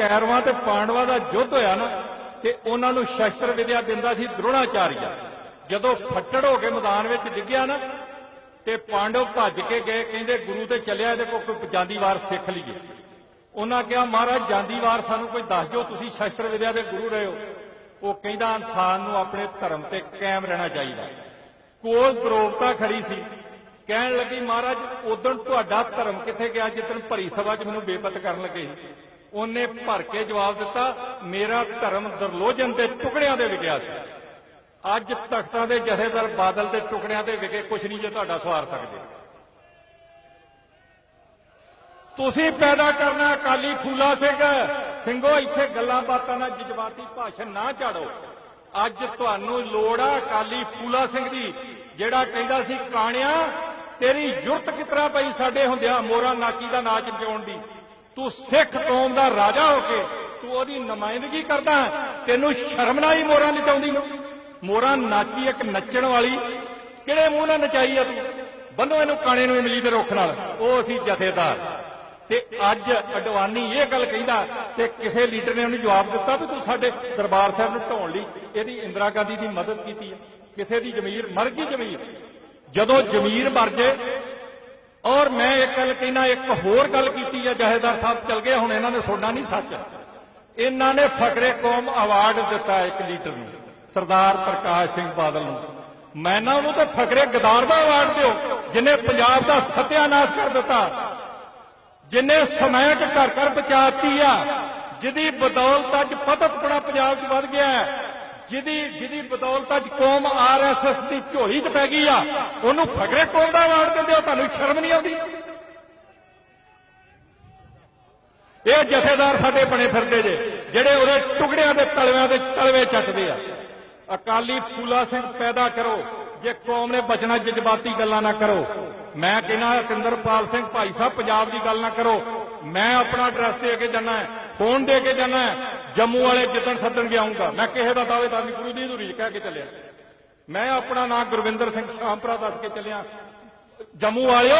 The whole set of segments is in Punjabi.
ਕੈਰਵਾਂ ਤੇ ਪਾਂਡਵਾਂ ਦਾ ਯੁੱਧ ਹੋਇਆ ਨਾ, ਤੇ ਉਹਨਾਂ ਨੂੰ ਸ਼ਸਤਰ ਵਿਦਿਆ ਦਿੰਦਾ ਸੀ ਦ੍ਰੋਣਾਚਾਰੀਆ। ਜਦੋਂ ਫੱਟੜ ਹੋ ਕੇ ਮੈਦਾਨ ਵਿੱਚ ਡਿੱਗਿਆ ਨਾ, ਤੇ ਪਾਂਡਵ ਭੱਜ ਕੇ ਗਏ, ਕਹਿੰਦੇ ਗੁਰੂ ਤੇ ਚੱਲਿਆ, ਇਹਦੇ ਕੋਲ ਕੋਈ ਜਾਂਦੀ ਵਾਰ ਸਿੱਖ ਲਈਏ ਉਹਨਾਂ ਕਿਹਾ, ਮਹਾਰਾਜ, ਜਾਂਦੀ ਵਾਰ ਸਾਨੂੰ ਕੋਈ ਦੱਸ ਦਿਓ, ਤੁਸੀਂ ਸ਼ਸਤਰ ਵਿਦਿਆ ਦੇ ਗੁਰੂ ਰਹੇ ਹੋ। ਉਹ ਕਹਿੰਦਾ, ਇਨਸਾਨ ਨੂੰ ਆਪਣੇ ਧਰਮ ਤੇ ਕਾਇਮ ਰਹਿਣਾ ਚਾਹੀਦਾ ਕੋਲ ਦਰੋਗਤਾ ਖੜੀ ਸੀ। ਕਹਿਣ ਲੱਗੀ, ਮਹਾਰਾਜ ਉਦੋਂ ਤੁਹਾਡਾ ਧਰਮ ਕਿੱਥੇ ਗਿਆ ਜਿੱਦਣ ਭਰੀ ਸਭਾ 'ਚ ਮੈਨੂੰ ਬੇਪਤ ਕਰਨ ਲੱਗੇ ਉਹਨੇ ਭਰ ਕੇ ਜਵਾਬ ਦਿੱਤਾ, ਮੇਰਾ ਧਰਮ ਦਰਲੋਜਨ ਦੇ ਟੁਕੜਿਆਂ ਦੇ ਵਿਕਿਆ ਸੀ। ਅੱਜ ਤਖਤਾਂ ਦੇ ਜਥੇਦਾਰ ਬਾਦਲ ਦੇ ਟੁਕੜਿਆਂ ਦੇ ਵਿਕੇ ਕੁਛ ਨਹੀਂ ਜੇ ਤੁਹਾਡਾ ਸਵਾਰ ਸਕਦੇ। ਤੁਸੀਂ ਪੈਦਾ ਕਰਨਾ ਅਕਾਲੀ ਫੂਲਾ ਸਿੰਘ। ਸਿੰਘੋ, ਇੱਥੇ ਗੱਲਾਂ ਬਾਤਾਂ ਨਾਲ ਜਜ਼ਬਾਤੀ ਭਾਸ਼ਣ ਨਾ ਝਾੜੋ। ਅੱਜ ਤੁਹਾਨੂੰ ਲੋੜ ਆ ਅਕਾਲੀ ਫੂਲਾ ਸਿੰਘ ਦੀ, ਜਿਹੜਾ ਕਹਿੰਦਾ ਸੀ, ਕਾਣਿਆ, ਤੇਰੀ ਯੁਰਤ ਕਿਤਰਾ ਪਈ ਸਾਡੇ ਹੁੰਦਿਆਂ ਮੋਰਾ ਨਾਕੀ ਦਾ ਨਾਚ ਨਚਾਉਣ ਦੀ? ਤੂੰ ਸਿੱਖ ਕੌਮ ਦਾ ਰਾਜਾ ਹੋ ਕੇ ਤੂੰ ਉਹਦੀ ਨੁਮਾਇੰਦਗੀ ਕਰਦਾ ਤੈਨੂੰ ਸ਼ਰਮ ਨਾ ਹੀ ਮੋਰਾ ਨਚਾਉਂਦੀ ਨੂੰ? ਨਾਚੀ ਇੱਕ ਨੱਚਣ ਵਾਲੀ। ਕਿਹੜੇ ਮੂੰਹ ਨਾਲ ਨਚਾਈ ਆ ਤੂੰ? ਬੰਨੋ ਇਹਨੂੰ ਕਾਣੇ ਨੂੰ ਇਮਲੀ ਦੇ ਰੁੱਖ ਨਾਲ। ਉਹ ਅਸੀਂ ਜਥੇਦਾਰ। ਤੇ ਅੱਜ ਅਡਵਾਨੀ ਇਹ ਗੱਲ ਕਹਿੰਦਾ ਤੇ ਕਿਸੇ ਲੀਡਰ ਨੇ ਉਹਨੂੰ ਜਵਾਬ ਦਿੱਤਾ ਵੀ ਤੂੰ ਸਾਡੇ ਦਰਬਾਰ ਸਾਹਿਬ ਨੂੰ ਢਾਉਣ ਲਈ ਇਹਦੀ ਇੰਦਰਾ ਗਾਂਧੀ ਦੀ ਮਦਦ ਕੀਤੀ ਹੈ ਕਿਸੇ ਦੀ ਜ਼ਮੀਰ, ਮਰ ਗਈ ਜ਼ਮੀਰ। ਜਦੋਂ ਜ਼ਮੀਰ ਮਰ ਜੇ ਔਰ ਮੈਂ ਇੱਕ ਗੱਲ ਕਹਿਣਾ ਇੱਕ ਹੋਰ ਗੱਲ ਕੀਤੀ ਹੈ, ਜਹੇਦਾਰ ਸਾਹਿਬ ਚਲ ਗਏ, ਹੁਣ ਇਹਨਾਂ ਨੇ ਸੁਣਨਾ ਨਹੀਂ ਸੱਚ। ਇਹਨਾਂ ਨੇ ਫਕਰੇ ਕੌਮ ਅਵਾਰਡ ਦਿੱਤਾ ਇੱਕ ਲੀਡਰ ਨੂੰ, ਸਰਦਾਰ ਪ੍ਰਕਾਸ਼ ਸਿੰਘ ਬਾਦਲ ਨੂੰ। ਮੈਂ ਨਾ ਉਹਨੂੰ ਤਾਂ ਫਕਰੇ ਗਦਾਰ ਦਾ ਅਵਾਰਡ ਦਿਓ, ਜਿਨੇ ਪੰਜਾਬ ਦਾ ਸਤਿਆਨਾਸ਼ ਕਰ ਦਿੱਤਾ, ਜਿਨੇ ਸਮੈਕ ਘਰ ਘਰ ਪਹੁੰਚਾਤੀ ਆ, ਜਿਹਦੀ ਬਦੌਲਤ ਅੱਜ ਪਤਤਪੜਾ ਪੰਜਾਬ 'ਚ ਵੱਧ ਗਿਆ ਹੈ। ਜਿਹਦੀ ਜਿਹਦੀ ਬਦੌਲਤ ਅੱਜ ਕੌਮ ਆਰਐਸਐਸ ਦੀ ਝੋਲੀ 'ਚ ਪੈ ਗਈ ਆ, ਉਹਨੂੰ ਫਕਰੇ ਕੌਮ ਦਾ ਅਵਾਰਡ ਦਿੰਦੇ ਹੋ, ਤੁਹਾਨੂੰ ਸ਼ਰਮ ਨਹੀਂ ਆਉਂਦੀ? ਇਹ ਜਥੇਦਾਰ ਸਾਡੇ ਬਣੇ ਫਿਰਦੇ ਜੇ, ਜਿਹੜੇ ਉਹਦੇ ਟੁਕੜਿਆਂ ਦੇ ਤਲਵਿਆਂ ਦੇ ਤਲਵੇ ਚੱਟਦੇ ਆ। ਅਕਾਲੀ ਫੂਲਾ ਸਿੰਘ ਪੈਦਾ ਕਰੋ, ਜੇ ਕੌਮ ਨੇ ਬਚਣਾ ਜਜ਼ਬਾਤੀ ਗੱਲਾਂ ਨਾ ਕਰੋ। ਮੈਂ ਕਹਿੰਦਾ ਅਤਿੰਦਰਪਾਲ ਸਿੰਘ ਭਾਈ ਸਾਹਿਬ, ਪੰਜਾਬ ਦੀ ਗੱਲ ਨਾ ਕਰੋ। ਮੈਂ ਆਪਣਾ ਐਡਰੈਸ ਦੇ ਕੇ ਜਾਣਾ ਹੈ ਫੋਨ ਦੇ ਕੇ ਜਾਣਾ ਜੰਮੂ ਵਾਲੇ ਜਿੱਦਣ ਸੱਦਣ ਕੇ ਆਉਂਗਾ ਮੈਂ ਕਿਸੇ ਦਾ ਦਾਅਵੇਦਾਰ ਨਹੀਂ ਪੂਰੀ ਦੀ ਅਧੂਰੀ ਕਹਿ ਕੇ ਚੱਲਿਆ। ਮੈਂ ਆਪਣਾ ਨਾਮ ਗੁਰਵਿੰਦਰ ਸਿੰਘ ਸ਼ਾਮਪਰਾ ਦੱਸ ਕੇ ਚੱਲਿਆ। ਜੰਮੂ ਵਾਲਿਓ,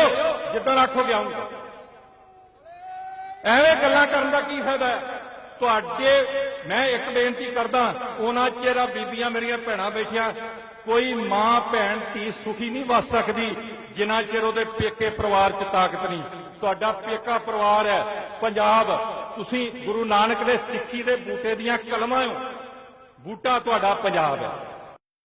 ਜਿੱਦਣ ਆਖੋਗੇ ਆਉਂਗਾ ਐਵੇਂ ਗੱਲਾਂ ਕਰਨ ਦਾ ਕੀ ਫਾਇਦਾ ਤੁਹਾਡੇ, ਮੈਂ ਇੱਕ ਬੇਨਤੀ ਕਰਦਾ, ਉਹਨਾਂ ਚਿਹਰਾ ਬੀਬੀਆਂ ਮੇਰੀਆਂ ਭੈਣਾਂ ਬੈਠੀਆਂ, ਕੋਈ ਮਾਂ, ਭੈਣ, ਧੀ ਸੁਖੀ ਨਹੀਂ ਵਸ ਸਕਦੀ, ਜਿੰਨਾ ਚਿਰ ਉਹਦੇ ਪੇਕੇ ਪਰਿਵਾਰ 'ਚ ਤਾਕਤ ਨਹੀਂ। ਤੁਹਾਡਾ ਪੇਕਾ ਪਰਿਵਾਰ ਹੈ। ਪੰਜਾਬ, ਤੁਸੀਂ ਗੁਰੂ ਨਾਨਕ ਦੇ ਸਿੱਖੀ ਦੇ ਬੂਟੇ ਦੀਆਂ ਕਲਮਾਂ ਹੋ। ਬੂਟਾ ਤੁਹਾਡਾ ਪੰਜਾਬ ਹੈ।